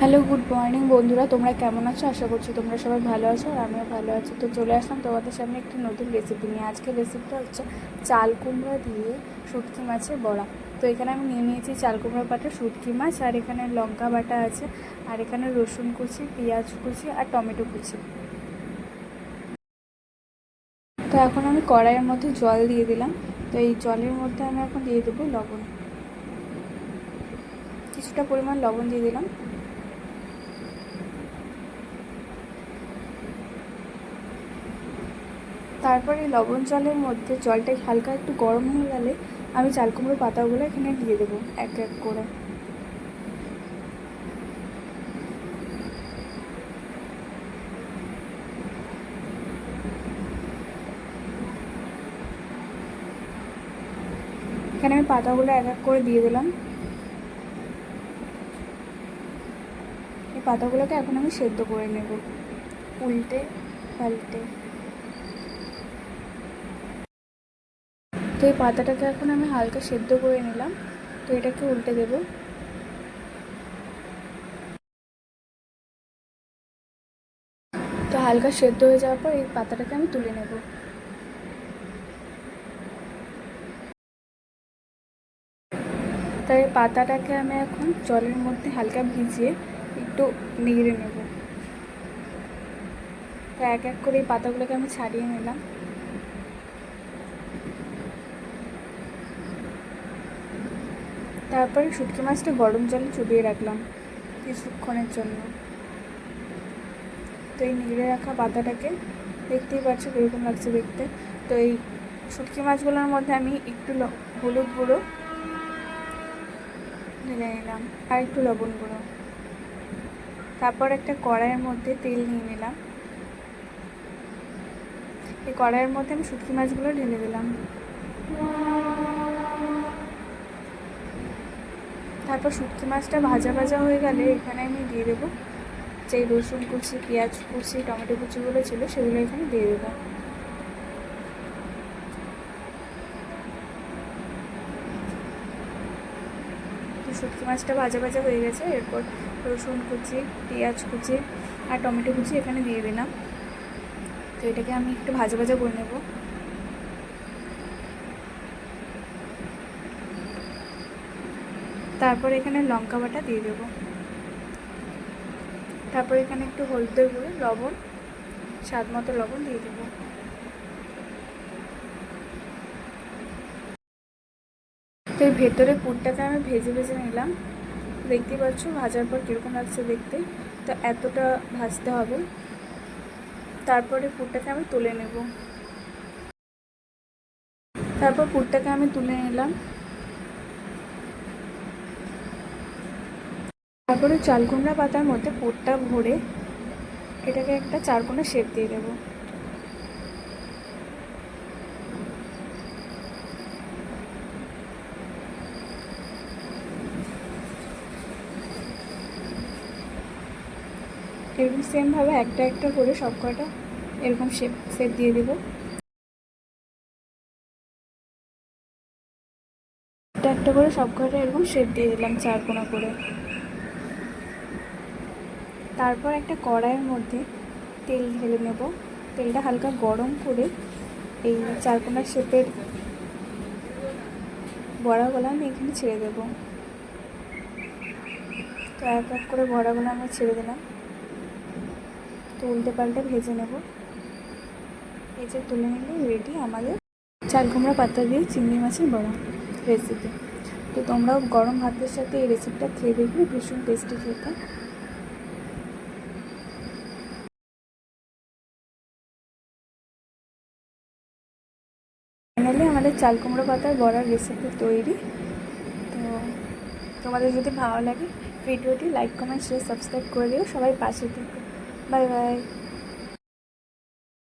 Hello good morning বন্ধুরা, তোমরা কেমন আছো? আশা করছি তোমরা সবাই ভালো আছো আর আমিও ভালো আছি। তো চলে আসলাম তোমাদের সামনে একটি নতুন রেসিপি নিয়ে। আজকের রেসিপিটা হচ্ছে চাল কুমড়া দিয়ে শুটকি মাছের বড়া। তো এখানে আমি নিয়ে নিয়েছি চাল কুমড়া বাটা শুটকি মাছ, আর এখানে লঙ্কা বাটা আছে, আর এখানে রসুন কুচি, পেঁয়াজ কুচি আর টমেটো কুচি। তো এখন আমি কড়াইয়ের মধ্যে জল দিয়ে দিলাম। তো এই জলের মধ্যে আমি এখন দিয়ে দেবো লবণ। কিছুটা পরিমাণ লবণ দিয়ে দিলাম। তারপরে লবণ জলের মধ্যে জলটা হালকা একটু গরম হয়ে গেলে আমি চাল কুমড়ো পাতাগুলো এখানে দিয়ে দেবো, এক এক করে। এখানে আমি পাতাগুলো এক এক করে দিয়ে দিলাম। এই পাতাগুলোকে এখন আমি সেদ্ধ করে নেব, উল্টে পাল্টে। তো এই পাতাটাকে এখন আমি হালকা সেদ্ধ করে নিলাম। তো এটাকে উল্টে দেব। তো হালকা সেদ্ধ হয়ে যাওয়ার পর এই পাতাটাকে আমি তুলে নেব। তাই পাতাটাকে আমি এখন জলের মধ্যে হালকা ভিজিয়ে একটু নেড়ে নেব। তো এক এক করে এই পাতাগুলোকে আমি ছাড়িয়ে নিলাম। তারপরে শুটকি মাছটা গরম জলে চুবিয়ে রাখলাম কিছুক্ষণের জন্য। তো এই নিগড়ে রাখা পাতাটাকে দেখতেই পাচ্ছ কীরকম লাগছে দেখতে। তো এই শুটকি মাছগুলোর মধ্যে আমি একটু হলুদ গুঁড়ো ঢেলে নিলাম আর একটু লবণ গুঁড়ো। তারপর একটা কড়াইয়ের মধ্যে তেল নিয়ে নিলাম। এই কড়াইয়ের মধ্যে আমি শুটকি মাছগুলো ঢেলে দিলাম। তারপর শুটকি মাছটা ভাজা ভাজা হয়ে গেলে এখানে আমি দিয়ে দেবো। যে রসুন কুচি, পেঁয়াজ কুচি, টমেটো কুচিগুলো ছিল সেগুলো এখানে দিয়ে দেবো। শুটকি মাছটা ভাজা ভাজা হয়ে গেছে, এরপর রসুন কুচি, পেঁয়াজ কুচি আর টমেটো কুচি এখানে দিয়ে দিলাম। তো এটাকে আমি একটু ভাজা ভাজা করে নেব। তারপর এখানে লঙ্কা বাটা দিয়ে দেব। তারপর এখানে একটু হলদের গুঁড়ো, লবণ, স্বাদ মতো লবণ দিয়ে দেব। তো ভেতরে পুরটাকে আমি ভেজে ভেজে নিলাম। দেখতেই পাচ্ছ ভাজার পর কীরকম লাগছে দেখতে। তো এতটা ভাজতে হবে। তারপরে পুরটাকে আমি তুলে নেব। তারপর পুরটাকে আমি তুলে নিলাম। তারপরে চালকুমড়া পাতার মধ্যে পুরটা ভরে এটাকে একটা চারকোনা শেপ দিয়ে দেবো। এরকম সেমভাবে একটা একটা করে সব কটা এরকম শেপ শেপ দিয়ে দেবো। একটা একটা করে সব কটা এরকম শেপ দিয়ে দিলাম চার কোনা করে। তারপর একটা কড়াইয়ের মধ্যে তেল ঢেলে নেব। তেলটা হালকা গরম করে এই চারকোনা শেপের বড়াগুলো আমি এখানে ছেড়ে দেব। তো এক এক করে বড়াগুলো আমি ছেড়ে দিলাম। তো উল্টে পাল্টে ভেজে নেব। ভেজে তুলে নিলে রেডি আমাদের চাল কুমড়া পাতা দিয়ে চিংড়ি মাছের বড়া রেসিপি তো তোমরাও গরম ভাতের সাথে এই রেসিপিটা খেয়ে দেখবে, ভীষণ টেস্টি খেতে। ফাইনালি আমাদের চাল কুমড়ো পাতার বড়ার রেসিপি তৈরি। তো তোমাদের যদি ভালো লাগে ভিডিওটি লাইক কমেন্ট শেয়ার সাবস্ক্রাইব করে দিও। সবাই পাশে থেকে। Bye bye